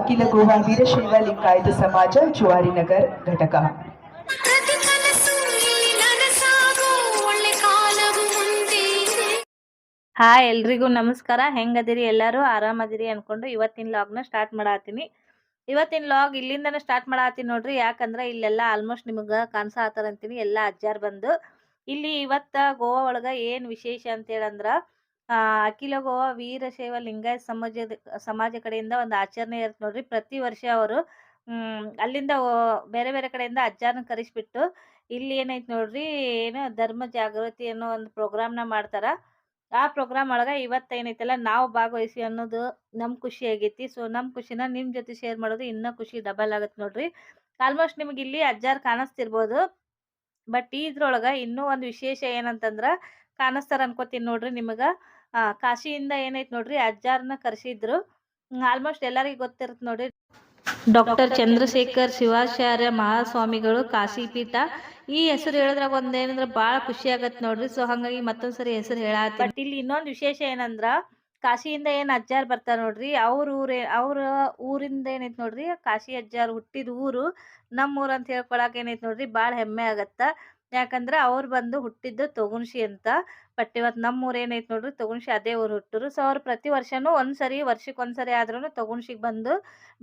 ಅಖಿಲ ಗೋವಾ ವೀರಶೈವ ಲಿಂಗಾಯತ ಸಮಾಜ ಜುವಾರಿನಗರ್ ಘಟಕ. ಹಾ ಎಲ್ರಿಗೂ ನಮಸ್ಕಾರ. ಹೆಂಗದಿರಿ ಎಲ್ಲರೂ? ಆರಾಮದಿರಿ ಅನ್ಕೊಂಡು ಇವತ್ತಿನ ಲಾಗ್ನ ಸ್ಟಾರ್ಟ್ ಮಾಡಾತೀನಿ ಇವತ್ತಿನ ಲಾಗ್ ಇಲ್ಲಿಂದನೇ ಸ್ಟಾರ್ಟ್ ಮಾಡತ್ತೀನಿ ನೋಡ್ರಿ. ಯಾಕಂದ್ರೆ ಇಲ್ಲೆಲ್ಲ ಆಲ್ಮೋಸ್ಟ್ ನಿಮಗೆ ಕಾಣಿಸಾತಾರ ಅಂತೀನಿ ಎಲ್ಲ ಅಜ್ಜಾರ್ ಬಂದು. ಇಲ್ಲಿ ಇವತ್ತ ಗೋವಾ ಒಳಗ ಏನ್ ವಿಶೇಷ ಅಂತ ಅಖಿಲ ಗೋವಾ ವೀರಶೈವ ಲಿಂಗಾಯತ್ ಸಮಾಜದ, ಸಮಾಜ ಕಡೆಯಿಂದ ಒಂದು ಆಚರಣೆ ಇರುತ್ತೆ ನೋಡ್ರಿ. ಪ್ರತಿ ವರ್ಷ ಅವರು ಅಲ್ಲಿಂದ ಬೇರೆ ಬೇರೆ ಕಡೆಯಿಂದ ಅಜ್ಜಾರನ್ನ ಕರೆಸ್ಬಿಟ್ಟು ಇಲ್ಲಿ ಏನೈತೆ ನೋಡ್ರಿ, ಏನು ಧರ್ಮ ಜಾಗೃತಿ ಅನ್ನೋ ಒಂದು ಪ್ರೋಗ್ರಾಮ್ನ ಮಾಡ್ತಾರ. ಆ ಪ್ರೋಗ್ರಾಮ್ ಒಳಗ ಇವತ್ತು ಏನೈತಲ್ಲ ನಾವು ಭಾಗವಹಿಸಿ ಅನ್ನೋದು ನಮ್ ಖುಷಿ ಆಗೈತಿ. ಸೊ ನಮ್ ಖುಷಿನ ನಿಮ್ಮ ಜೊತೆ ಶೇರ್ ಮಾಡೋದು ಇನ್ನೂ ಖುಷಿ ಡಬಲ್ ಆಗುತ್ತೆ ನೋಡ್ರಿ. ಆಲ್ಮೋಸ್ಟ್ ನಿಮ್ಗೆ ಇಲ್ಲಿ ಅಜ್ಜಾರ್ ಕಾಣಿಸ್ತಿರ್ಬೋದು. ಬಟ್ ಇದ್ರೊಳಗೆ ಇನ್ನೂ ಒಂದು ವಿಶೇಷ ಏನಂತಂದ್ರೆ, ಕಾಣಿಸ್ತಾರ ಅನ್ಕೋತೀನಿ ನೋಡ್ರಿ ನಿಮಗ. ಕಾಶಿಯಿಂದ ಏನೈತ್ ನೋಡ್ರಿ ಅಜ್ಜಾರ್ನ ಕರೆಸಿದ್ರು. ಆಲ್ಮೋಸ್ಟ್ ಎಲ್ಲರಿಗೂ ಗೊತ್ತಿರುತ್ತೆ ನೋಡ್ರಿ. ಡಾಕ್ಟರ್ ಚಂದ್ರಶೇಖರ್ ಶಿವಾಚಾರ್ಯ ಮಹಾಸ್ವಾಮಿಗಳು ಕಾಶಿ ಪೀಠ ಈ ಹೆಸರು ಹೇಳಿದ್ರಾಗ ಒಂದೇನಂದ್ರ ಬಾಳ ಖುಷಿ ಆಗತ್ತೆ ನೋಡ್ರಿ. ಸೊ ಹಂಗಾಗಿ ಮತ್ತೊಂದ್ಸರಿ ಹೆಸರು ಹೇಳತ್ತಿ ಬಟ್ ಇಲ್ಲಿ ಇನ್ನೊಂದು ವಿಶೇಷ ಏನಂದ್ರ ಕಾಶಿಯಿಂದ ಏನ್ ಅಜ್ಜಾರ್ ಬರ್ತಾರ ನೋಡ್ರಿ ಅವ್ರ ಊರ ಅವ್ರ ಊರಿಂದ ಏನೈತ್ ನೋಡ್ರಿ ಕಾಶಿ ಅಜ್ಜಾರ್ ಹುಟ್ಟಿದ ಊರು ನಮ್ಮ ಊರ್ ಅಂತ ಹೇಳ್ಕೊಳಕ್ ಏನೈತಿ ನೋಡ್ರಿ ಬಾಳ ಹೆಮ್ಮೆ ಆಗತ್ತ. ಯಾಕಂದ್ರ ಅವ್ರು ಬಂದು ಹುಟ್ಟಿದ್ದು ತೊಗುನ್ಶಿ ಅಂತ. ಬಟ್ ಇವತ್ತು ನಮ್ಮ ಊರ್ ಏನೈತ್ ನೋಡ್ರಿ ತೊಗುನ್ಶಿ ಅದೇ ಊರು ಹುಟ್ಟರು. ಸೊ ಅವ್ರು ಪ್ರತಿ ವರ್ಷನೂ ಒಂದ್ಸರಿ ವರ್ಷಕ್ಕೆ ಒಂದ್ಸರಿ ಆದ್ರೂ ತೊಗುನ್ಶಿಗ್ ಬಂದು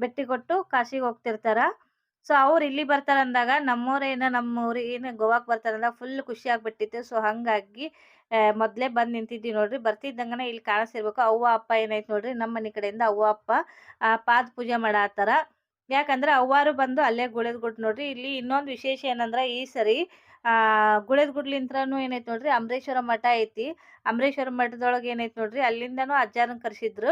ಭೇಟಿ ಕೊಟ್ಟು ಕಾಶಿಗೆ ಹೋಗ್ತಿರ್ತಾರ. ಸೊ ಅವ್ರು ಇಲ್ಲಿ ಬರ್ತಾರ ಅಂದಾಗ ನಮ್ಮೂರೇನ ನಮ್ಮ ಊರಿಗೆ ಏನು ಗೋವಾಕ್ ಬರ್ತಾರ ಅಂದಾಗ ಫುಲ್ ಖುಷಿ ಆಗ್ಬಿಟ್ಟಿತ್ತು. ಸೊ ಹಂಗಾಗಿ ಮೊದಲೇ ಬಂದು ನಿಂತಿದ್ದೀವಿ ನೋಡ್ರಿ. ಬರ್ತಿದ್ದಂಗನ ಇಲ್ಲಿ ಕಾಣಿಸಿರ್ಬೇಕು ಅವ್ವ, ಅಪ್ಪ ಏನೈತೆ ನೋಡ್ರಿ ನಮ್ಮ ಮನೆ ಕಡೆಯಿಂದ ಅವ್ವ, ಅಪ್ಪ ಪಾದ ಪೂಜೆ ಮಾಡತ್ತಾರ. ಯಾಕಂದ್ರೆ ಅವ್ವಾರು ಬಂದು ಅಲ್ಲೇ ಗುಳೆದ್ ನೋಡ್ರಿ. ಇಲ್ಲಿ ಇನ್ನೊಂದು ವಿಶೇಷ ಏನಂದ್ರೆ ಈ ಸರಿ ಗುಳೆದ್ ಗುಡ್ಲಿಂತ್ರನು ಏನೈತೆ ನೋಡ್ರಿ ಅಮರೇಶ್ವರ ಮಠ ಐತಿ. ಅಮರೇಶ್ವರ ಮಠದೊಳಗೆ ಏನೈತೆ ನೋಡ್ರಿ ಅಲ್ಲಿಂದನೂ ಅಜ್ಜಾರನ್ ಕರ್ಸಿದ್ರು.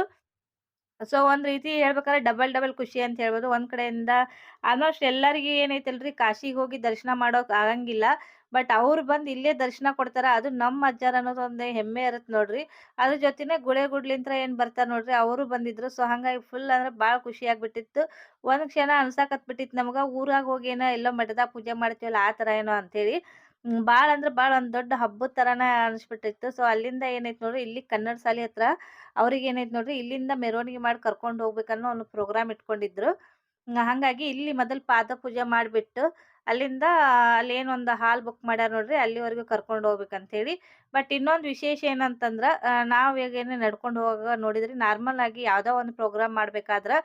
ಸೊ ಒಂದ್ ರೀತಿ ಹೇಳ್ಬೇಕಾದ್ರೆ ಡಬಲ್ ಡಬಲ್ ಖುಷಿ ಅಂತ ಹೇಳ್ಬೋದು. ಒಂದ್ ಕಡೆಯಿಂದ ಆಲ್ಮೋಸ್ಟ್ ಎಲ್ಲರಿಗೂ ಏನೈತಲ್ರಿ ಕಾಶಿಗೆ ಹೋಗಿ ದರ್ಶನ ಮಾಡೋಕ್ ಆಗಂಗಿಲ್ಲ. ಬಟ್ ಅವ್ರು ಬಂದು ಇಲ್ಲೇ ದರ್ಶನ ಕೊಡ್ತಾರ, ಅದು ನಮ್ಮ ಅಜ್ಜಾರ ಅನ್ನೋದು ಒಂದು ಹೆಮ್ಮೆ ಇರುತ್ತೆ ನೋಡ್ರಿ. ಅದ್ರ ಜೊತೆನೆ ಗುಳೆ ಗುಡ್ಲಿಂತ್ರ ಏನ್ ಬರ್ತಾರ ನೋಡ್ರಿ, ಅವರು ಬಂದಿದ್ರು. ಸೊ ಹಂಗಾಗಿ ಫುಲ್ ಅಂದ್ರೆ ಭಾಳ ಖುಷಿ ಆಗ್ಬಿಟ್ಟಿತ್ತು. ಒಂದ್ ಕ್ಷಣ ಅನ್ಸಾಕತ್ ಬಿಟ್ಟಿತ್ತು ನಮಗ, ಊರಾಗ ಹೋಗಿ ಏನೋ ಎಲ್ಲೋ ಮಠದಾಗ ಪೂಜೆ ಮಾಡ್ತೀವಲ್ಲ ಆ ತರ ಏನೋ ಅಂತೇಳಿ ಭಾಳ ಅಂದ್ರೆ ಭಾಳ ಒಂದ್ ದೊಡ್ಡ ಹಬ್ಬದ ತರಾನ ಅನ್ಸ್ಬಿಟ್ಟಿತ್ತು. ಸೊ ಅಲ್ಲಿಂದ ಏನೈತ್ ನೋಡ್ರಿ, ಇಲ್ಲಿ ಕನ್ನಡ ಶಾಲೆ ಹತ್ರ ಅವ್ರಿಗೆ ಏನೈತ್ ನೋಡ್ರಿ, ಇಲ್ಲಿಂದ ಮೆರವಣಿಗೆ ಮಾಡಿ ಕರ್ಕೊಂಡು ಹೋಗ್ಬೇಕನ್ನೋ ಒಂದು ಪ್ರೋಗ್ರಾಮ್ ಇಟ್ಕೊಂಡಿದ್ರು. ಹಂಗಾಗಿ ಇಲ್ಲಿ ಮೊದಲು ಪಾದ ಪೂಜೆ ಮಾಡಿಬಿಟ್ಟು ಅಲ್ಲಿಂದ ಅಲ್ಲಿ ಒಂದು ಹಾಲ್ ಬುಕ್ ಮಾಡ್ಯಾರ ನೋಡ್ರಿ, ಅಲ್ಲಿವರೆಗೂ ಕರ್ಕೊಂಡು ಹೋಗ್ಬೇಕಂತೇಳಿ. ಬಟ್ ಇನ್ನೊಂದು ವಿಶೇಷ ಏನಂತಂದ್ರೆ ನಾವು ಏನೇ ನಡ್ಕೊಂಡು ಹೋಗಾಗ ನೋಡಿದ್ರಿ, ನಾರ್ಮಲ್ ಆಗಿ ಯಾವುದೋ ಒಂದು ಪ್ರೋಗ್ರಾಮ್ ಮಾಡ್ಬೇಕಾದ್ರೆ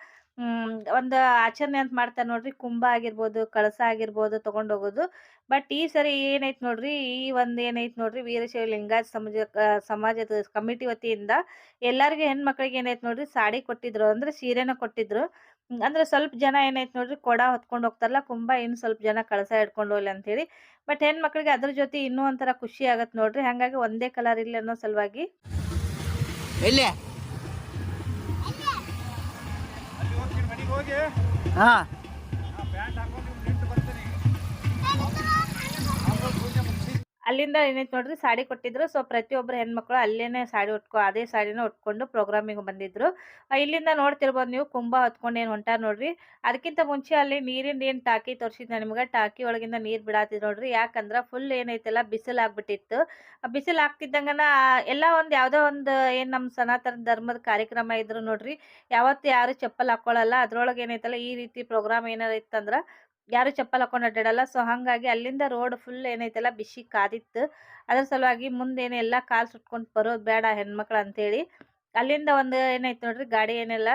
ಒಂದು ಆಚರಣೆ ಅಂತ ಮಾಡ್ತಾರೆ ನೋಡ್ರಿ ಕುಂಭ ಆಗಿರ್ಬೋದು, ಕಳಸ ಆಗಿರ್ಬೋದು ತಗೊಂಡ್ ಹೋಗೋದು. ಬಟ್ ಈ ಸರಿ ಏನೈತೆ ನೋಡ್ರಿ, ಈ ಒಂದು ಏನೈತ್ ನೋಡ್ರಿ, ವೀರಶೈವ ಲಿಂಗಾಯತ ಸಮಾಜ ಸಮಾಜದ ಕಮಿಟಿ ವತಿಯಿಂದ ಎಲ್ಲಾರ್ಗೂ ಹೆಣ್ಮಕ್ಳಿಗೆ ಏನೈತೆ ನೋಡ್ರಿ, ಸಾಡಿ ಕೊಟ್ಟಿದ್ರು ಅಂದ್ರೆ ಸೀರೆನ ಕೊಟ್ಟಿದ್ರು. ಅಂದ್ರೆ ಸ್ವಲ್ಪ ಜನ ಏನೈತೆ ನೋಡ್ರಿ ಕೊಡ ಹೊತ್ಕೊಂಡು ಹೋಗ್ತಾರಲ್ಲ ಕುಂಭ ಇನ್ನು ಸ್ವಲ್ಪ ಜನ ಕಳಸ ಇಟ್ಕೊಂಡು ಹೋಗ್ಲಿ ಅಂತ ಹೇಳಿ ಬಟ್ ಹೆಣ್ಮಕ್ಳಿಗೆ ಅದ್ರ ಜೊತೆ ಇನ್ನೂ ಒಂಥರ ಖುಷಿ ಆಗತ್ ನೋಡ್ರಿ. ಹಂಗಾಗಿ ಒಂದೇ ಕಲರ್ ಇಲ್ಲ ಅನ್ನೋ ಸಲುವಾಗಿ. ಎಲ್ಲಿ? ಹಾ. ಅಲ್ಲಿಂದ ಏನೈತೆ ನೋಡ್ರಿ ಸಾಡಿ ಕೊಟ್ಟಿದ್ರು. ಸೊ ಪ್ರತಿಯೊಬ್ಬರು ಹೆಣ್ಮಕ್ಳು ಅಲ್ಲೇನೆ ಸಾಡಿ ಉಟ್ಕೊ, ಅದೇ ಸಾಡಿನ ಉಟ್ಕೊಂಡು ಪ್ರೋಗ್ರಾಮಿಗೆ ಬಂದಿದ್ರು. ಇಲ್ಲಿಂದ ನೋಡ್ತಿರ್ಬೋದು ನೀವು ಕುಂಭ ಹೊತ್ಕೊಂಡು ಏನು ಹೊಂಟಾರ ನೋಡ್ರಿ. ಅದಕ್ಕಿಂತ ಮುಂಚೆ ಅಲ್ಲಿ ನೀರಿಂದ ಏನು ಟಾಕಿ ತೋರಿಸಿದ್ದೆ ನಿಮ್ಗೆ? ಟಾಕಿ ಒಳಗಿಂದ ನೀರು ಬಿಡಾತಿದ್ ನೋಡ್ರಿ. ಯಾಕಂದ್ರೆ ಫುಲ್ ಏನೈತಲ್ಲ ಬಿಸಿಲು ಆಗ್ಬಿಟ್ಟಿತ್ತು. ಬಿಸಿಲು ಆಗ್ತಿದ್ದಂಗನ ಎಲ್ಲ ಒಂದು ಯಾವುದೋ ಒಂದು ಏನು ನಮ್ಮ ಸನಾತನ ಧರ್ಮದ ಕಾರ್ಯಕ್ರಮ ಇದ್ರು ನೋಡ್ರಿ. ಯಾವತ್ತು ಯಾರು ಚಪ್ಪಲ್ ಹಾಕೊಳ್ಳಲ್ಲ ಅದ್ರೊಳಗೆ ಏನೈತಲ್ಲ ಈ ರೀತಿ ಪ್ರೋಗ್ರಾಮ್ ಏನಾರ ಇತ್ತಂದ್ರ ಯಾರು ಚಪ್ಪಲ್ ಹಾಕೊಂಡು ಅಡ್ಡಾಡಲ್ಲ. ಸೊ ಹಂಗಾಗಿ ಅಲ್ಲಿಂದ ರೋಡ್ ಫುಲ್ ಏನೈತಲ್ಲ, ಬಿಸಿ ಕಾದಿತ್ತು. ಅದ್ರ ಸಲುವಾಗಿ ಮುಂದೇನೆ ಎಲ್ಲ ಕಾಲು ಸುಟ್ಕೊಂಡು ಬರೋದು ಬೇಡ ಹೆಣ್ಮಕ್ಳು ಅಂತೇಳಿ. ಅಲ್ಲಿಂದ ಒಂದು ಏನೈತೆ ನೋಡ್ರಿ, ಗಾಡಿ ಏನೆಲ್ಲ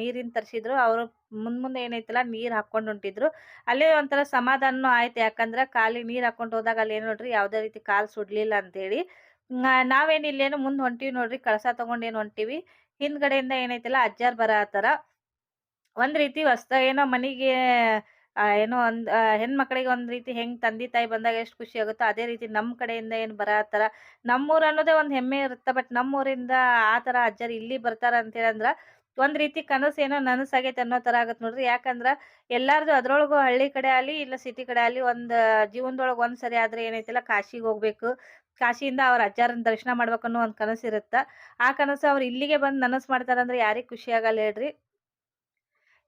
ನೀರಿನ ತರಿಸಿದ್ರು. ಅವರು ಮುಂದ್ ಮುಂದೆ ಏನೈತಲ್ಲ, ನೀರು ಹಾಕೊಂಡು ಹೊಂಟಿದ್ರು ಅಲ್ಲಿ ಒಂಥರ ಸಮಾಧಾನ ಆಯ್ತು. ಯಾಕಂದ್ರೆ ಕಾಲಿ ನೀರು ಹಾಕೊಂಡು ಹೋದಾಗ ಅಲ್ಲಿ ಏನು ನೋಡ್ರಿ, ಯಾವುದೇ ರೀತಿ ಕಾಲು ಸುಡ್ಲಿಲ್ಲ ಅಂತೇಳಿ. ನಾವೇನು ಇಲ್ಲೇನು ಮುಂದ್ ಹೊಂಟಿವಿ ನೋಡ್ರಿ, ಕಳಸ ತಗೊಂಡ್ ಏನು ಹೊಂಟಿವಿ. ಹಿಂದ್ಗಡೆಯಿಂದ ಏನೈತಲ್ಲ, ಅಜ್ಜಾರ್ ಬರ ಆತರ ಒಂದ್ ರೀತಿ ಹೊಸ್ದ ಏನೋ ಮನಿಗೆ ಏನೋ ಒಂದ್ ಹೆಣ್ಮಕ್ಳಿಗೆ ಒಂದ್ ರೀತಿ ಹೆಂಗ್ ತಂದೆ ತಾಯಿ ಬಂದಾಗ ಎಷ್ಟು ಖುಷಿ ಆಗುತ್ತೋ ಅದೇ ರೀತಿ ನಮ್ಮ ಕಡೆಯಿಂದ ಏನು ಬರತ್ತಾರ ನಮ್ಮೂರ್ ಅನ್ನೋದೇ ಒಂದು ಹೆಮ್ಮೆ ಇರುತ್ತೆ, ಬಟ್ ನಮ್ಮೂರಿಂದ ಆ ತರ ಅಜ್ಜಾರ್ ಇಲ್ಲಿ ಬರ್ತಾರ ಅಂತೇಳಂದ್ರೆ ಒಂದ್ ರೀತಿ ಕನಸು ಏನೋ ನನಸಾಗೈತೆ ಅನ್ನೋ ತರ ಆಗತ್ ನೋಡ್ರಿ. ಯಾಕಂದ್ರ ಎಲ್ಲಾರ್ದು ಅದ್ರೊಳಗು ಹಳ್ಳಿ ಕಡೆ ಆಗ್ಲಿ, ಇಲ್ಲ ಸಿಟಿ ಕಡೆ ಆಗ್ಲಿ ಒಂದ್ ಜೀವನದೊಳಗ ಒಂದ್ ಸರಿ ಆದ್ರೆ ಏನೈತಿಲ್ಲ ಕಾಶಿಗೆ ಹೋಗ್ಬೇಕು. ಕಾಶಿಯಿಂದ ಅವ್ರ ಅಜ್ಜಾರನ್ ದರ್ಶನ ಮಾಡ್ಬೇಕನ್ನೋ ಒಂದ್ ಕನಸು ಇರುತ್ತ? ಆ ಕನಸು ಅವ್ರು ಇಲ್ಲಿಗೆ ಬಂದ್ ನನಸ್ ಮಾಡ್ತಾರಂದ್ರೆ ಯಾರಿಗ್ ಖುಷಿ ಆಗಲ್ಲ ಹೇಳ್ರಿ.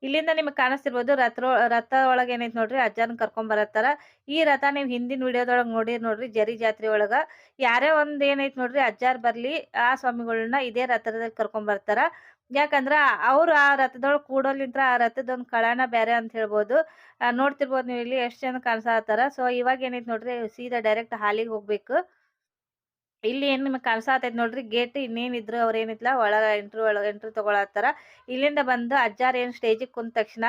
ಇಲ್ಲಿಂದ ನಿಮಗೆ ಕಾಣಿಸ್ತಿರ್ಬೋದು ರಥ ರಥ ಒಳಗೆ ಏನೈತೆ ನೋಡ್ರಿ ಅಜ್ಜನ ಕರ್ಕೊಂಡ್ ಬರತ್ತಾರ. ಈ ರಥ ನೀವು ಹಿಂದಿನ ವಿಡಿಯೋದೊಳಗೆ ನೋಡಿರ್ ನೋಡ್ರಿ ಜರಿ ಜಾತ್ರೆ ಒಳಗ. ಯಾರೇ ಒಂದ್ ಏನೈತೆ ನೋಡ್ರಿ ಅಜ್ಜಾರ್ ಬರ್ಲಿ ಆ ಸ್ವಾಮಿಗಳನ್ನ ಇದೇ ರಥದಲ್ಲಿ ಕರ್ಕೊಂಡ್ ಬರ್ತಾರ. ಯಾಕಂದ್ರ ಅವ್ರು ಆ ರಥದೊಳಗ್ ಕೂಡೋಲಿಂತ್ರ ಆ ರಥದೊಂದ್ ಕಳನ ಬೇರೆ ಅಂತ ಹೇಳ್ಬೋದು. ನೋಡ್ತಿರ್ಬೋದು ನೀವು ಇಲ್ಲಿ ಎಷ್ಟು ಜನ ಕಾಣಿಸ್ತಾರ ಸೊ ಇವಾಗ ಏನೈತಿ ನೋಡ್ರಿ ಸೀದಾ ಡೈರೆಕ್ಟ್ ಹಾಲಿಗೆ ಹೋಗ್ಬೇಕು. ಇಲ್ಲಿ ಏನ್ ನಿಮಗೆ ಕಾಣಿಸಾತೈತಿ ನೋಡ್ರಿ, ಗೇಟ್ ಇನ್ನೇನಿದ್ರು ಅವ್ರ ಏನಿಲ್ಲ ಒಳಗ ಎಂಟ್ರಿ ಒಳಗ ಎಂಟ್ರಿ ತಗೊಳತ್ತಾರ. ಇಲ್ಲಿಂದ ಬಂದು ಅಜ್ಜಾರ್ ಏನ್ ಸ್ಟೇಜಿಗೆ ಕುಂದ ತಕ್ಷಣ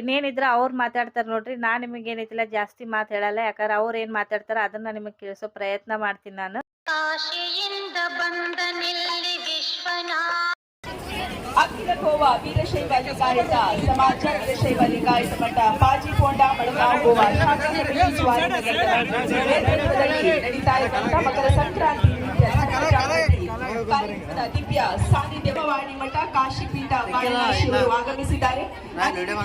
ಇನ್ನೇನಿದ್ರ ಅವ್ರು ಮಾತಾಡ್ತಾರ ನೋಡ್ರಿ. ನಾ ನಿಮಗೆ ಏನೈತಿಲ್ಲ ಜಾಸ್ತಿ ಮಾತು ಹೇಳಲ್ಲ, ಯಾಕಂದ್ರೆ ಅವ್ರ ಏನ್ ಮಾತಾಡ್ತಾರ ಅದನ್ನ ನಿಮಗೆ ಕೇಳಿಸೋ ಪ್ರಯತ್ನ ಮಾಡ್ತೀನಿ ನಾನು. ಕಾಶಿಯಿಂದ ಬಂದ ನಿಲ್ಲಿ ವಿಶ್ವನಾ ಅಖಿಲ ಗೋವಾ ವೀರಶೈವ ಲಿಂಗಾಯತ ಸಮಾಜ ವೀರಶೈವ ಲಿಂಗಾಯತ ಮಠ ಪಾಜಿಕೊಂಡ ಮಳಗಾಂವ್ ಗೋವಾ ಶಾಖಾ ಸಮಿತಿ ಜುವಾರಿ ನಗರದ ನೇತೃತ್ವದಲ್ಲಿ ನಡೀತಾ ಇರುವಂತಹ ಮಕರ ಸಂಕ್ರಾಂತಿ ನಿಮಿತ್ತ ಧರ್ಮ ಜಾಗೃತಿ ಕಾರ್ಯಕ್ರಮದ ದಿವ್ಯ ಸಾನ್ನಿಧ್ಯವಾಣಿ ಮಠ ಕಾಶಿಪೀಠ ಅವರು ಆಗಮಿಸಿದ್ದಾರೆ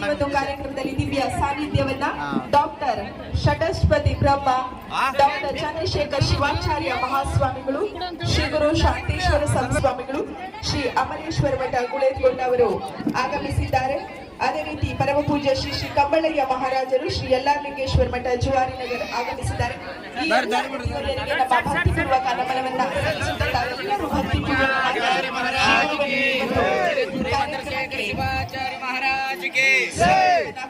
ಇವತ್ತು ಕಾರ್ಯಕ್ರಮದಲ್ಲಿ ದಿವ್ಯ ಸಾನ್ನಿಧ್ಯವನ್ನ ಡಾಕ್ಟರ್ ಷಟಸ್ಪತಿ ಬ್ರಹ್ಮ ಡಾಕ್ಟರ್ ಚಂದ್ರಶೇಖರ್ ಶಿವಾಚಾರ್ಯ ಮಹಾಸ್ವಾಮಿಗಳು ಶ್ರೀ ಗುರು ಶಾಂತೇಶ್ವರ ಸಂಸ್ವಾಮಿಗಳು ಶ್ರೀ ಅಮರೇಶ್ವರ ಮಠ ಗುಳೇದ್ಗೊಂಡ ಅವರು ಆಗಮಿಸಿದ್ದಾರೆ ಅದೇ ರೀತಿ ಪರಮ ಪೂಜ್ಯ ಶ್ರೀ ಶ್ರೀ ಕಂಬಳಯ್ಯ ಮಹಾರಾಜರು ಶ್ರೀ ಯಲ್ಲಾರ್ಲಿಂಗೇಶ್ವರ ಮಠ ಜುವಾರಿ ನಗರ ಆಗಮಿಸಿದ್ದಾರೆ.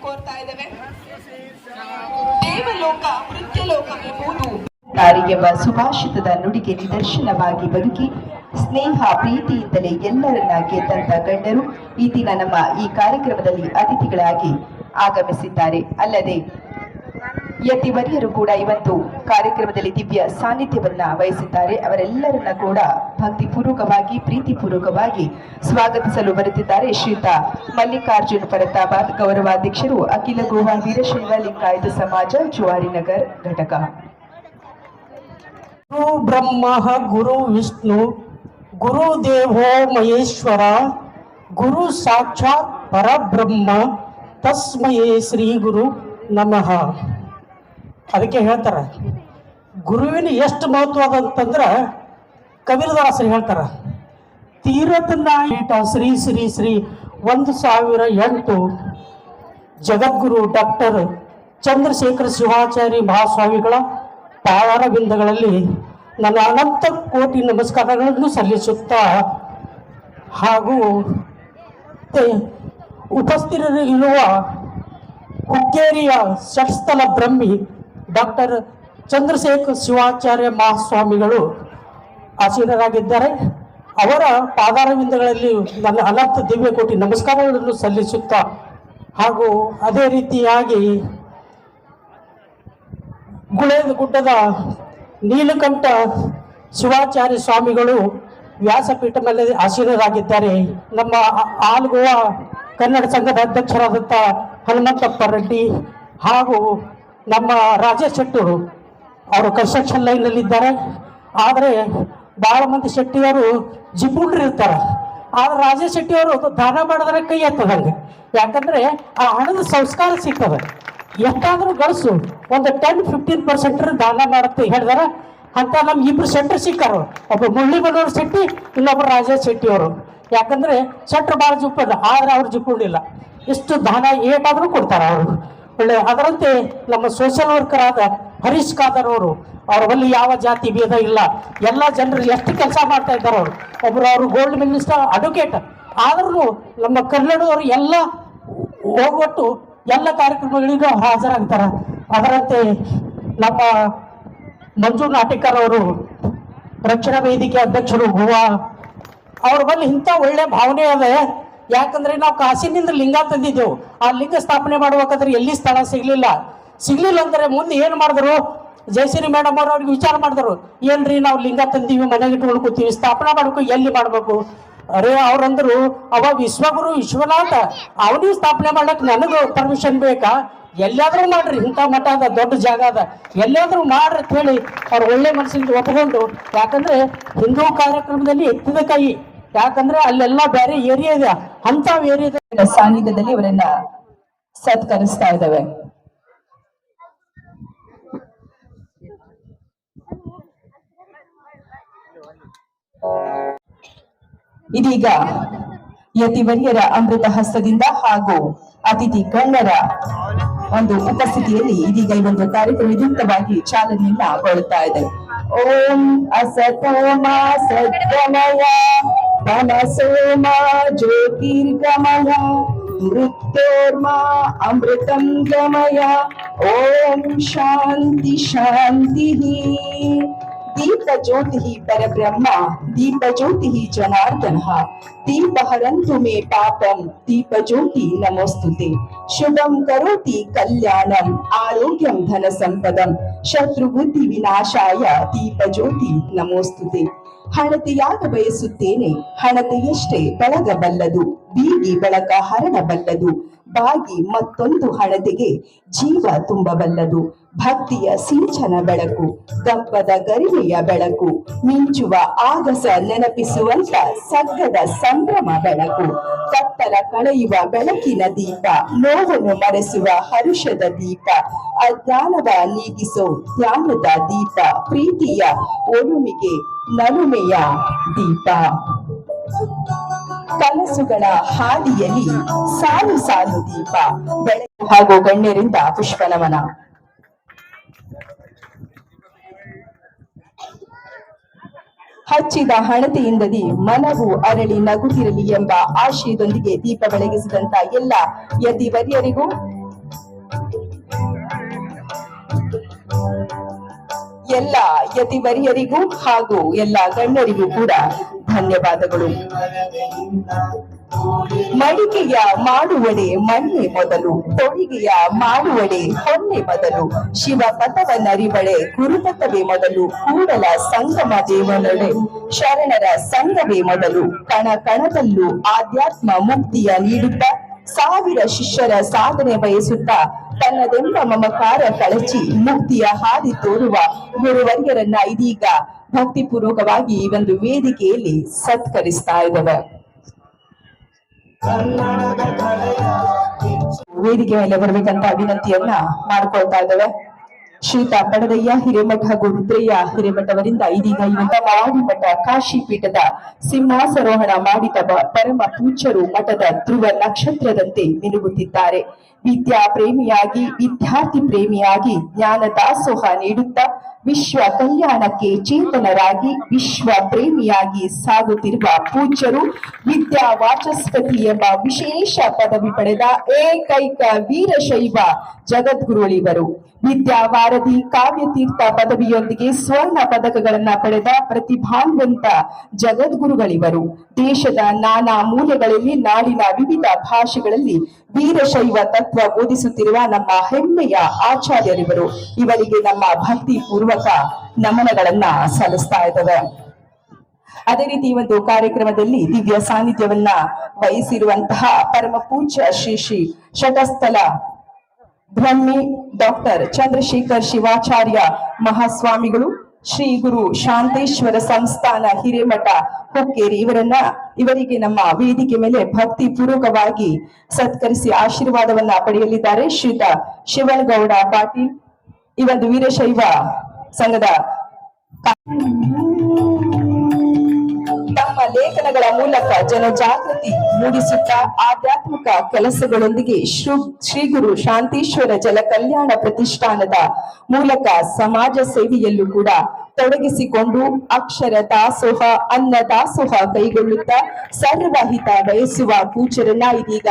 ಕೋರ್ತಾ ಇದ್ದೇವೆ. ದೇವಲೋಕ ಮೃತ್ಯಲೋಕವೆಂಬುದು ಎಂಬ ಸುಭಾಷಿತದ ನುಡಿಗೆ ನಿದರ್ಶನವಾಗಿ ಬದುಕಿ, ಸ್ನೇಹ, ಪ್ರೀತಿಯಿಂದಲೇ ಎಲ್ಲರನ್ನ ಗೆದ್ದಂತ ಗಣ್ಯರು ಈ ದಿನ ನಮ್ಮ ಈ ಕಾರ್ಯಕ್ರಮದಲ್ಲಿ ಅತಿಥಿಗಳಾಗಿ ಆಗಮಿಸಿದ್ದಾರೆ. ಅಲ್ಲದೆ ಯತಿವರಿಯರು ಕೂಡ ಇವತ್ತು ಕಾರ್ಯಕ್ರಮದಲ್ಲಿ ದಿವ್ಯ ಸಾನ್ನಿಧ್ಯವನ್ನ ವಹಿಸಿದ್ದಾರೆ. ಅವರೆಲ್ಲರನ್ನ ಕೂಡ ಭಕ್ತಿಪೂರ್ವಕವಾಗಿ, ಪ್ರೀತಿಪೂರ್ವಕವಾಗಿ ಸ್ವಾಗತಿಸಲು ಬರುತ್ತಿದ್ದಾರೆ. ಶ್ರೀತ ಮಲ್ಲಿಕಾರ್ಜುನ್ ಪರತಾಪ, ಗೌರವಾಧ್ಯಕ್ಷರು, ಅಖಿಲ ಗೋವಾ ವೀರಶೈವ ಲಿಂಗಾಯತ ಸಮಾಜ ಜುವಾರಿನಗರ್ ಘಟಕ. ಗುರು ಬ್ರಹ್ಮ ಗುರು ವಿಷ್ಣು, ಗುರು ದೇವೋ ಮಹೇಶ್ವರ, ಗುರು ಸಾಕ್ಷಾತ್ ಪರಬ್ರಹ್ಮ, ತಸ್ಮಯೇ ಶ್ರೀ ಗುರು ನಮಃ. ಅದಕ್ಕೆ ಹೇಳ್ತಾರೆ, ಗುರುವಿನ ಎಷ್ಟು ಮಹತ್ವ ಅಂತಂದ್ರೆ ಕಬೀರದಾಸರು ಹೇಳ್ತಾರೆ ತೀರದ ನಾಯಿಟ ಶ್ರೀ ಶ್ರೀ ಶ್ರೀ ಒಂದು ಸಾವಿರ ಎಂಟು, ಜಗದ್ಗುರು ಡಾಕ್ಟರ್ ಚಂದ್ರಶೇಖರ ಶಿವಾಚಾರ್ಯ ಮಹಾಸ್ವಾಮಿಗಳ ಪಾವಾರ ಬಿಂದಗಳಲ್ಲಿ ನನ್ನ ಅನಂತ ಕೋಟಿ ನಮಸ್ಕಾರಗಳನ್ನು ಸಲ್ಲಿಸುತ್ತಾ ಹಾಗೂ ಉಪಸ್ಥಿತರಿರುವ ಹುಕ್ಕೇರಿಯ ಷಟ್ಸ್ಥಲ ಬ್ರಹ್ಮಿ ಡಾಕ್ಟರ್ ಚಂದ್ರಶೇಖರ್ ಶಿವಾಚಾರ್ಯ ಮಹಾಸ್ವಾಮಿಗಳು ಆಸೀನರಾಗಿದ್ದಾರೆ. ಅವರ ಪಾದಾರವಿಂದಗಳಲ್ಲಿ ನನ್ನ ಅನಂತ ದಿವ್ಯ ಕೋಟಿ ನಮಸ್ಕಾರಗಳನ್ನು ಸಲ್ಲಿಸುತ್ತಾ ಹಾಗೂ ಅದೇ ರೀತಿಯಾಗಿ ಗುಳೇದ ಗುಡ್ಡದ ನೀಲಕಂಠ ಶಿವಾಚಾರ್ಯ ಸ್ವಾಮಿಗಳು ವ್ಯಾಸಪೀಠ ಮೇಲೆ ಆಸೀನರಾಗಿದ್ದಾರೆ. ನಮ್ಮ ಆಲ್ಗುವ ಆಲ್ಗೋವ ಕನ್ನಡ ಸಂಘದ ಅಧ್ಯಕ್ಷರಾದಂಥ ಹನುಮಂತಪ್ಪ ರೆಡ್ಡಿ ಹಾಗೂ ನಮ್ಮ ರಾಜೇಶ್ ಶೆಟ್ಟರು ಅವರು ಕನ್ಸ್ಟ್ರಕ್ಷನ್ ಲೈನಲ್ಲಿದ್ದಾರೆ ಆದರೆ ಭಾಳ ಮಂದಿ ಶೆಟ್ಟಿಯವರು ಜಿಪುಂಡ್ರು ಇರ್ತಾರೆ. ಆದ್ರೆ ರಾಜೇಶ್ ಶೆಟ್ಟಿಯವರು ದಾನ ಮಾಡಿದ್ರೆ ಕೈ ಎತ್ತದಂಗೆ. ಯಾಕಂದ್ರೆ ಆ ಹಣದ ಸಂಸ್ಕಾರ ಸಿಗ್ತದೆ. ಎಷ್ಟಾದ್ರೂ ಗಳಿಸು. ಒಂದು ಟೆನ್ ಫಿಫ್ಟೀನ್ ಪರ್ಸೆಂಟ್ ದಾನ ಮಾಡುತ್ತೆ. ಹೇಳಿದಾರ, ಅಂತ ನಮ್ಗೆ ಇಬ್ರು ಸೆಂಟರ್ ಸಿಕ್ಕಾರು. ಒಬ್ಬ ಮುಳ್ಳಿ ಬನ್ನೋರು ಶೆಟ್ಟಿ, ಇನ್ನೊಬ್ರು ರಾಜೇಶ್ ಶೆಟ್ಟಿ ಅವರು. ಯಾಕಂದ್ರೆ ಸೆಟ್ರ್ ಭಾಳ ಜುಪ್ಪದ ಆದ್ರೆ ಅವ್ರು ಜುಪ್ಪಿಲ್ಲ ಇಷ್ಟು ದಾನ ಏಟಾದ್ರೂ ಕೊಡ್ತಾರೆ ಅವರು. ಒಳ್ಳೆ ಅದರಂತೆ ನಮ್ಮ ಸೋಷಿಯಲ್ ವರ್ಕರ್ ಆದ ಹರೀಶ್ ಖಾದರ್ ಅವರು. ಅವ್ರ ಬಳಿ ಯಾವ ಜಾತಿ ಭೇದ ಇಲ್ಲ. ಎಲ್ಲ ಜನರು ಎಷ್ಟು ಕೆಲಸ ಮಾಡ್ತಾ ಇದ್ದಾರೆ ಅವರು. ಒಬ್ರು ಅವರು ಗೋಲ್ಡ್ ಮಿನಿಸ್ಟರ್ ಅಡ್ವೊಕೇಟ್ ಆದ್ರೂ ನಮ್ಮ ಕನ್ನಡವರು ಎಲ್ಲ ಹೋಗ್ಬಿಟ್ಟು ಎಲ್ಲ ಕಾರ್ಯಕ್ರಮಗಳಿಗೂ ಹಾಜರಾಗ್ತಾರೆ. ಅದರಂತೆ ನಮ್ಮ ಮಂಜು ನಾಟಿಕರ್ ಅವರು, ರಕ್ಷಣಾ ವೇದಿಕೆ ಅಧ್ಯಕ್ಷರು, ಗೋವಾ, ಅವ್ರ ಬಳಿ ಇಂಥ ಒಳ್ಳೆ ಭಾವನೆ ಅದ ಯಾಕಂದ್ರೆ ನಾವು ಕಾಸಿನಿಂದ ಲಿಂಗ ತಂದಿದ್ದೆವು. ಆ ಲಿಂಗ ಸ್ಥಾಪನೆ ಮಾಡ್ಬೇಕಾದ್ರೆ ಎಲ್ಲಿ ಸ್ಥಳ ಸಿಗ್ಲಿಲ್ಲ. ಸಿಗ್ಲಿಲ್ಲ ಅಂದ್ರೆ ಮುಂದೆ ಏನು ಮಾಡಿದ್ರು? ಜಯಸಿರಿ ಮೇಡಮ್ ಅವ್ರು ಅವ್ರಿಗೆ ವಿಚಾರ ಮಾಡಿದ್ರು. ಏನ್ರಿ ನಾವು ಲಿಂಗ ತಂದೀವಿ, ಮನೆಗೆ ಇಟ್ಕೊಂಡು ಕೂತೀವಿ, ಸ್ಥಾಪನೆ ಮಾಡ್ಬೇಕು, ಎಲ್ಲಿ ಮಾಡ್ಬೇಕು? ಅರೇ ಅವ್ರಂದ್ರು ಅವ ವಿಶ್ವಗುರು ವಿಶ್ವನಾಥ ಅವನಿಗೆ ಸ್ಥಾಪನೆ ಮಾಡಕ್ ನನಗೂ ಪರ್ಮಿಷನ್ ಬೇಕಾ? ಎಲ್ಲಾದ್ರೂ ಮಾಡ್ರಿ, ಇಂಥ ಮಠ ಅದ, ದೊಡ್ಡ ಜಾಗ ಅದ. ಎಲ್ಲಾದ್ರೂ ಮಾಡ್ರಿ ಅಂತ ಹೇಳಿ ಅವ್ರು ಒಳ್ಳೆ ಮನಸ್ಸಿಂದ ಒಪ್ಕೊಂಡು, ಯಾಕಂದ್ರೆ ಹಿಂದೂ ಕಾರ್ಯಕ್ರಮದಲ್ಲಿ ಎತ್ತಿದ ಕೈ. ಯಾಕಂದ್ರೆ ಅಲ್ಲೆಲ್ಲ ಬೇರೆ ಏರಿಯಾ ಇದೆ. ಅಂತ ಏರಿಯಾದ ಸಾನ್ನಿಧ್ಯದಲ್ಲಿ ಇವರನ್ನ ಸತ್ಕರಿಸ್ತಾ ಇದ್ದೇವೆ. ಇದೀಗ ಯತಿವರಿಯರ ಅಮೃತ ಹಸ್ತದಿಂದ ಹಾಗೂ ಅತಿಥಿ ಗಣ್ಯರ ಒಂದು ಉಪಸ್ಥಿತಿಯಲ್ಲಿ ಇದೀಗ ಈ ಒಂದು ಕಾರ್ಯಕ್ರಮ ಯುಕ್ತವಾಗಿ ಚಾಲನೆಯನ್ನ ಕೊಡುತ್ತಾ ಇದೆ. ಓಂ ಅಸತೋಮಾ ಸದ್ಗಮಯ ಜ್ಯೋತಿರ್ ಜ್ಯೋತಿರ್ಗಮಯ ಮೃತ್ಯೋರ್ಮಾ ಅಮೃತಂ ಗಮಯ. ಓಂ ಶಾಂತಿ ಶಾಂತಿ ದೀಪ ಜ್ಯೋತಿ ಪರಬ್ರಹ್ಮ, ದೀಪ ಜ್ಯೋತಿ ಜನಾರ್ದನ, ದೀಪ ಹರಂತು ಮೇ ಪಾಪಂ, ದೀಪ ಜ್ಯೋತಿ ನಮೋಸ್ತುತೆ. ಶುಭಂ ಕರೋತಿ ಕಲ್ಯಾಣಂ, ಆರೋಗ್ಯಂ ಧನ ಸಂಪದಂ ಶತ್ರು ಬುದ್ಧಿ ವಿನಾಶಾಯ, ದೀಪ ಜ್ಯೋತಿ ನಮೋಸ್ತುತೆ. ಹಣತೆಯಾಗ ಬಯಸುತ್ತೇನೆ ಹಣತೆಯಷ್ಟೇ ಬಳಗಬಲ್ಲದು ಬೀಗಿ ಬಳಕ ಹರಡಬಲ್ಲದು ಬಾಗಿ ಮತ್ತೊಂದು ಹಣತೆಗೆ ಜೀವ ತುಂಬಬಲ್ಲದು. ಭಕ್ತಿಯ ಸಿಂಚನ ಬೆಳಕು, ದಪ್ಪದ ಗರಿಮೆಯ ಬೆಳಕು, ಮಿಂಚುವ ಆಗಸ ನೆನಪಿಸುವಂತ ಸಗ್ಗದ ಸಂಭ್ರಮ ಬೆಳಕು. ಕತ್ತಲ ಕಳೆಯುವ ಬೆಳಕಿನ ದೀಪ, ನೋವನ್ನು ಮರೆಸುವ ಹರುಷದ ದೀಪ, ಅಜ್ಞಾನವ ನೀಗಿಸೋ ಜ್ಞಾನದ ದೀಪ, ಪ್ರೀತಿಯ ಒಲುಮಿಗೆ ನಲುಮೆಯ ದೀಪ. ಕನಸುಗಳ ಹಾದಿಯಲ್ಲಿ ಸಾಲು ಸಾಲು ದೀಪ, ಬೆಳಕು ಹಾಗೂ ಗಣ್ಯರಿಂದ ಪುಷ್ಪನಮನ. ಹಚ್ಚಿದ ಹಣತೆಯಿಂದದಿ ಮನವು ಅರಳಿ ನಗುತ್ತಿರಲಿ ಎಂಬ ಆಶಯದೊಂದಿಗೆ ದೀಪ ಬೆಳಗಿಸಿದಂತ ಎಲ್ಲ ಯತಿವರ್ಯರಿಗೂ ಎಲ್ಲ ಯತಿವರಿಯರಿಗೂ ಹಾಗೂ ಎಲ್ಲ ಗಣ್ಯರಿಗೂ ಕೂಡ ಧನ್ಯವಾದಗಳು. ಮಡಿಕೆಯ ಮಾಡುವಡೆ ಮಣ್ಣೆ ಮೊದಲು ತೊಡಿಗೆಯ ಮಾಡುವಡೆ ಹೊನ್ನೆ ಮೊದಲು. ಶಿವ ನರಿಬಳೆ, ಗುರುಪಥವೇ ಮೊದಲು, ಕೂಡಲ ಸಂಗಮ ದೇವನಡೆ. ಶರಣರ ಸಂಘವೇ ಮೊದಲು, ಕಣ ಕಣದಲ್ಲೂ ಆಧ್ಯಾತ್ಮ ಮುಕ್ತಿಯ ನೀಡುತ್ತ, ಸಾವಿರ ಶಿಷ್ಯರ ಸಾಧನೆ ಬಯಸುತ್ತಾ ತನ್ನದೆಂಬ ಮಮಕಾರ ಕಳಚಿ ಮುಕ್ತಿಯ ಹಾದಿ ತೋರುವ ಗುರುವರ್ಯರನ್ನ ಇದೀಗ ಭಕ್ತಿಪೂರ್ವಕವಾಗಿ ಈ ಒಂದು ವೇದಿಕೆಯಲ್ಲಿ ಸತ್ಕರಿಸ್ತಾ ಇದ್ದವ. ವೇದಿಕೆ ಮೇಲೆ ಬರಬೇಕಂತ ವಿನಂತಿಯನ್ನ ಮಾಡ್ಕೊಳ್ತಾ ಇದ್ದಾವೆ. ಶ್ರೀತ ಪಡದಯ್ಯ ಹಿರೇಮಠ ರುದ್ರಯ್ಯ ಹಿರೇಮಠವರಿಂದ ಇದೀಗ ಇವತ್ತ ಮಾವಡಿ ಮಠ ಕಾಶಿ ಪೀಠದ ಸಿಂಹಾಸರೋಹಣ ಮಾಡಿದ ಪರಮ ಪೂಜ್ಯರು ಮಠದ ಧ್ರುವ ನಕ್ಷತ್ರದಂತೆ ಮಿನುಗುತ್ತಿದ್ದಾರೆ. ವಿದ್ಯಾ ಪ್ರೇಮಿಯಾಗಿ, ವಿದ್ಯಾರ್ಥಿ ಪ್ರೇಮಿಯಾಗಿ, ಜ್ಞಾನ ದಾಸೋಹ ನೀಡುತ್ತಾ, ವಿಶ್ವ ಕಲ್ಯಾಣಕ್ಕೆ ಚೇತನರಾಗಿ, ವಿಶ್ವ ಪ್ರೇಮಿಯಾಗಿ ಸಾಗುತ್ತಿರುವ ಪೂಜ್ಯರು ವಿದ್ಯಾ ವಾಚಸ್ಪತಿ ಎಂಬ ವಿಶೇಷ ಪದವಿ ಪಡೆದ ಏಕೈಕ ವೀರಶೈವ ಜಗದ್ಗುರುಳಿವರು ವಿದ್ಯಾವಾರಧಿ ಕಾವ್ಯತೀರ್ಥ ಪದವಿಯೊಂದಿಗೆ ಸ್ವರ್ಣ ಪದಕಗಳನ್ನ ಪಡೆದ ಪ್ರತಿಭಾನ್ವಂತ ಜಗದ್ಗುರುಗಳಿವರು. ದೇಶದ ನಾನಾ ಮೂಲೆಗಳಲ್ಲಿ ನಾಡಿನ ವಿವಿಧ ಭಾಷೆಗಳಲ್ಲಿ ವೀರಶೈವ ತತ್ವ ಬೋಧಿಸುತ್ತಿರುವ ನಮ್ಮ ಹೆಮ್ಮೆಯ ಆಚಾರ್ಯರಿವರು. ಇವರಿಗೆ ನಮ್ಮ ಭಕ್ತಿ ಪೂರ್ವಕ ನಮನಗಳನ್ನ ಸಲ್ಲಿಸ್ತಾ ಇದ್ದಾವೆ. ಅದೇ ರೀತಿ ಒಂದು ಕಾರ್ಯಕ್ರಮದಲ್ಲಿ ದಿವ್ಯ ಸಾನ್ನಿಧ್ಯವನ್ನ ವಹಿಸಿರುವಂತಹ ಪರಮ ಪೂಜ್ಯ ಶ್ರೀ ಶ್ರೀ ಬ್ರಹ್ಮಿ ಡಾಕ್ಟರ್ ಚಂದ್ರಶೇಖರ್ ಶಿವಾಚಾರ್ಯ ಮಹಾಸ್ವಾಮಿಗಳು, ಶ್ರೀ ಗುರು ಶಾಂತೇಶ್ವರ ಸಂಸ್ಥಾನ ಹಿರೇಮಠ, ಹುಕ್ಕೇರಿ ಇವರನ್ನ ಇವರಿಗೆ ನಮ್ಮ ವೇದಿಕೆ ಮೇಲೆ ಭಕ್ತಿ ಪೂರ್ವಕವಾಗಿ ಸತ್ಕರಿಸಿ ಆಶೀರ್ವಾದವನ್ನ ಪಡೆಯಲಿದ್ದಾರೆ. ಶ್ರೀತ ಶಿವನಗೌಡ ಪಾಟೀಲ್, ಈ ವೀರಶೈವ ಸಂಘದ ಲೇಖನಗಳ ಮೂಲಕ ಜನಜಾಗೃತಿ ಮೂಡಿಸುತ್ತಾ ಆಧ್ಯಾತ್ಮಿಕ ಕೆಲಸಗಳೊಂದಿಗೆ ಶ್ರೀ ಗುರು ಶಾಂತೀಶ್ವರ ಜಲ ಕಲ್ಯಾಣ ಪ್ರತಿಷ್ಠಾನದ ಮೂಲಕ ಸಮಾಜ ಸೇವೆಯಲ್ಲೂ ಕೂಡ ತೊಡಗಿಸಿಕೊಂಡು ಅಕ್ಷರ ದಾಸೋಹ, ಅನ್ನ ದಾಸೋಹ ಕೈಗೊಳ್ಳುತ್ತಾ ಸರ್ವಹಿತ ಬಯಸುವ ಪೂಜರನ್ನ ಇದೀಗ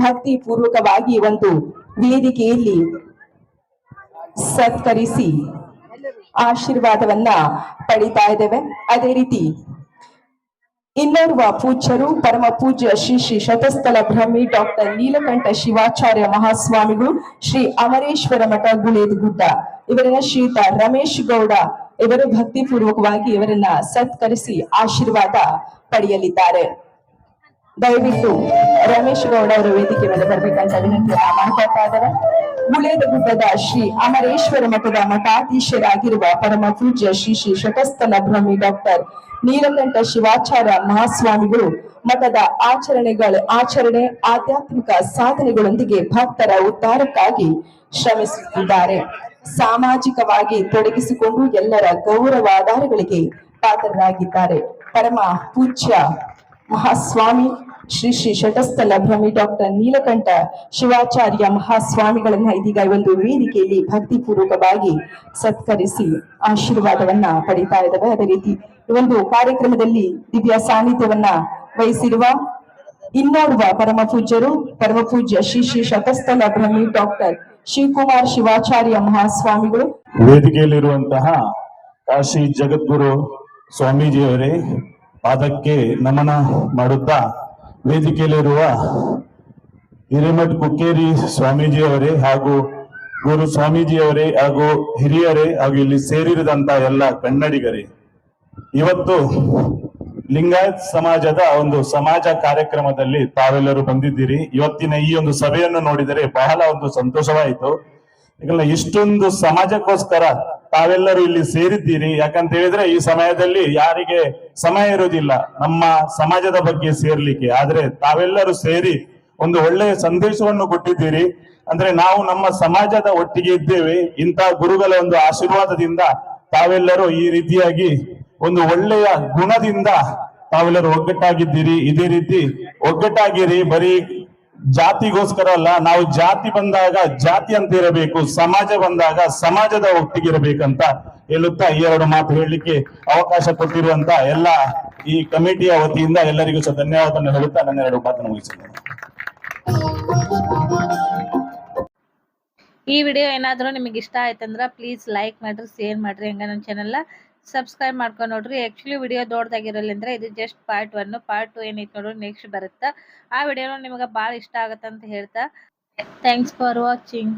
ಭಕ್ತಿ ಪೂರ್ವಕವಾಗಿ ಒಂದು ವೇದಿಕೆಯಲ್ಲಿ ಸತ್ಕರಿಸಿ ಆಶೀರ್ವಾದವನ್ನ ಪಡಿತಾ ಇದ್ದೇವೆ. ಅದೇ ರೀತಿ ಇನ್ನೋರ್ವ ಪೂಜ್ಯರು, ಪರಮ ಪೂಜ್ಯ ಶ್ರೀ ಶ್ರೀ ಶತಸ್ಥಲ ಬ್ರಹ್ಮಿ ಡಾಕ್ಟರ್ ನೀಲಕಂಠ ಶಿವಾಚಾರ್ಯ ಮಹಾಸ್ವಾಮಿಗಳು, ಶ್ರೀ ಅಮರೇಶ್ವರ ಮಠ ಗುಳೇದಗುಡ್ಡ ಇವರನ್ನ ಶ್ರೀತ ರಮೇಶ್ ಗೌಡ, ಇವರು ಭಕ್ತಿ ಪೂರ್ವಕವಾಗಿ ಇವರನ್ನ ಸತ್ಕರಿಸಿ ಆಶೀರ್ವಾದ ಪಡೆಯಲಿದ್ದಾರೆ. ದಯವಿಟ್ಟು ರಮೇಶ್ ಗೌಡ ಅವರ ವೇದಿಕೆ ಮೇಲೆ ಬರಬೇಕಂತ ವಿನಂತಿಯನ್ನ ಮಾಡ್ಕೊಳ್ತಾ ಇದ್ದಾರೆ ಗುಳೇದಗುಡ್ಡದ ಶ್ರೀ ಅಮರೇಶ್ವರ ಮಠದ ಮಠಾಧೀಶರಾಗಿರುವ ಪರಮ ಪೂಜ್ಯ ಶ್ರೀ ಶ್ರೀ ಶಟಸ್ಥಲ ಭ್ರಮಿ ಡಾಕ್ಟರ್ ನೀಲಕಂಠ ಶಿವಾಚಾರ್ಯ ಮಹಾಸ್ವಾಮಿಗಳು ಮಠದ ಆಚರಣೆಗಳ ಆಚರಣೆ, ಆಧ್ಯಾತ್ಮಿಕ ಸಾಧನೆಗಳೊಂದಿಗೆ ಭಕ್ತರ ಉದ್ಧಾರಕ್ಕಾಗಿ ಶ್ರಮಿಸುತ್ತಿದ್ದಾರೆ. ಸಾಮಾಜಿಕವಾಗಿ ತೊಡಗಿಸಿಕೊಂಡು ಎಲ್ಲರ ಗೌರವಾಧಾರಗಳಿಗೆ ಪಾತ್ರರಾಗಿದ್ದಾರೆ. ಪರಮ ಪೂಜ್ಯ ಮಹಾಸ್ವಾಮಿ ಶ್ರೀ ಶ್ರೀ ಷಟಸ್ಥಲ ಭ್ರಮಿ ಡಾಕ್ಟರ್ ನೀಲಕಂಠ ಶಿವಾಚಾರ್ಯ ಮಹಾಸ್ವಾಮಿಗಳನ್ನ ಇದೀಗ ಒಂದು ವೇದಿಕೆಯಲ್ಲಿ ಭಕ್ತಿ ಪೂರ್ವಕವಾಗಿ ಸತ್ಕರಿಸಿ ಆಶೀರ್ವಾದವನ್ನ ಪಡಿತಾ ಇದ್ದಾವೆ ಅದೇ ರೀತಿ ಈ ಒಂದು ಕಾರ್ಯಕ್ರಮದಲ್ಲಿ ದಿವ್ಯ ಸಾನ್ನಿಧ್ಯವನ್ನ ವಹಿಸಿರುವ ಇನ್ನೋರ್ವ ಪರಮ ಪೂಜ್ಯರು, ಪರಮ ಪೂಜ್ಯ ಶ್ರೀ ಶ್ರೀ ಶತಸ್ಥಲ ಭ್ರಮಿ ಡಾಕ್ಟರ್ ಶಿವಕುಮಾರ್ ಶಿವಾಚಾರ್ಯ ಮಹಾಸ್ವಾಮಿಗಳು. ವೇದಿಕೆಯಲ್ಲಿರುವಂತಹ ಕಾಶಿ ಜಗದ್ಗುರು ಸ್ವಾಮೀಜಿಯವರೇ ಪಾದಕ್ಕೆ ನಮನ ಮಾಡುತ್ತಾ ವೇದಿಕೆಯಲ್ಲಿರುವ ಹಿರೇಮಠ್ ಕುಕ್ಕೇರಿ ಸ್ವಾಮೀಜಿಯವರೇ ಹಾಗೂ ಗುರು ಸ್ವಾಮೀಜಿಯವರೇ ಹಾಗೂ ಹಿರಿಯರೇ ಹಾಗೂ ಇಲ್ಲಿ ಸೇರಿರದಂತ ಎಲ್ಲ ಕನ್ನಡಿಗರೇ, ಇವತ್ತು ಲಿಂಗಾಯತ್ ಸಮಾಜದ ಒಂದು ಸಮಾಜ ಕಾರ್ಯಕ್ರಮದಲ್ಲಿ ತಾವೆಲ್ಲರೂ ಬಂದಿದ್ದೀರಿ. ಇವತ್ತಿನ ಈ ಒಂದು ಸಭೆಯನ್ನು ನೋಡಿದರೆ ಬಹಳ ಒಂದು ಸಂತೋಷವಾಯಿತು. ಯಾಕಂದ್ರೆ ಇಷ್ಟೊಂದು ಸಮಾಜಕ್ಕೋಸ್ಕರ ತಾವೆಲ್ಲರೂ ಇಲ್ಲಿ ಸೇರಿದ್ದೀರಿ. ಯಾಕಂತ ಹೇಳಿದ್ರೆ ಈ ಸಮಯದಲ್ಲಿ ಯಾರಿಗೆ ಸಮಯ ಇರುವುದಿಲ್ಲ ನಮ್ಮ ಸಮಾಜದ ಬಗ್ಗೆ ಸೇರ್ಲಿಕ್ಕೆ. ಆದ್ರೆ ತಾವೆಲ್ಲರೂ ಸೇರಿ ಒಂದು ಒಳ್ಳೆಯ ಸಂದೇಶವನ್ನು ಕೊಟ್ಟಿದ್ದೀರಿ. ಅಂದ್ರೆ ನಾವು ನಮ್ಮ ಸಮಾಜದ ಒಟ್ಟಿಗೆ ಇದ್ದೇವೆ. ಇಂತಹ ಗುರುಗಳ ಒಂದು ಆಶೀರ್ವಾದದಿಂದ ತಾವೆಲ್ಲರೂ ಈ ರೀತಿಯಾಗಿ ಒಂದು ಒಳ್ಳೆಯ ಗುಣದಿಂದ ತಾವೆಲ್ಲರೂ ಒಗ್ಗಟ್ಟಾಗಿದ್ದೀರಿ. ಇದೇ ರೀತಿ ಒಗ್ಗಟ್ಟಾಗಿರಿ. ಬರೀ ಜಾತಿಗೋಸ್ಕರ ಅಲ್ಲ ನಾವು ಜಾತಿ ಬಂದಾಗ ಜಾತಿ ಅಂತ ಇರಬೇಕು, ಸಮಾಜ ಬಂದಾಗ ಸಮಾಜದ ಒಟ್ಟಿಗಿರಬೇಕಂತ ಹೇಳುತ್ತಾ ಈ ಎರಡು ಮಾತು ಹೇಳಲಿಕ್ಕೆ ಅವಕಾಶ ಕೊಟ್ಟಿರುವಂತ ಎಲ್ಲ ಈ ಕಮಿಟಿಯ ವತಿಯಿಂದ ಎಲ್ಲರಿಗೂ ಸಹ ಧನ್ಯವಾದವನ್ನು ಹೇಳುತ್ತಾ ನನ್ನ ಎರಡು ಮಾತನ್ನು ಮುಗಿಸುತ್ತೇನೆ. ಈ ವಿಡಿಯೋ ಏನಾದರೂ ನಿಮಗೆ ಇಷ್ಟ ಆಯ್ತಂದ್ರೆ ಪ್ಲೀಸ್ ಲೈಕ್ ಮಾಡ್ರಿ ಶೇರ್ ಮಾಡ್ರಿ, ಹಂಗ ನನ್ನ ಚಾನಲ್ನ ಸಬ್ಸ್ಕ್ರೈಬ್ ಮಾಡ್ಕೊಂಡು ನೋಡ್ರಿ. ಆ್ಯಕ್ಚುಲಿ ವಿಡಿಯೋ ದೊಡ್ಡದಾಗಿರಲಿಂದ್ರೆ ಇದು just part one part two ಏನೈತೆ ನೋಡ್ರಿ ನೆಕ್ಸ್ಟ್ ಬರುತ್ತೆ? ಆ ವಿಡಿಯೋನು ನಿಮಗೆ ಭಾಳ ಇಷ್ಟ ಆಗುತ್ತೆ ಅಂತ ಹೇಳ್ತಾ. Thanks for watching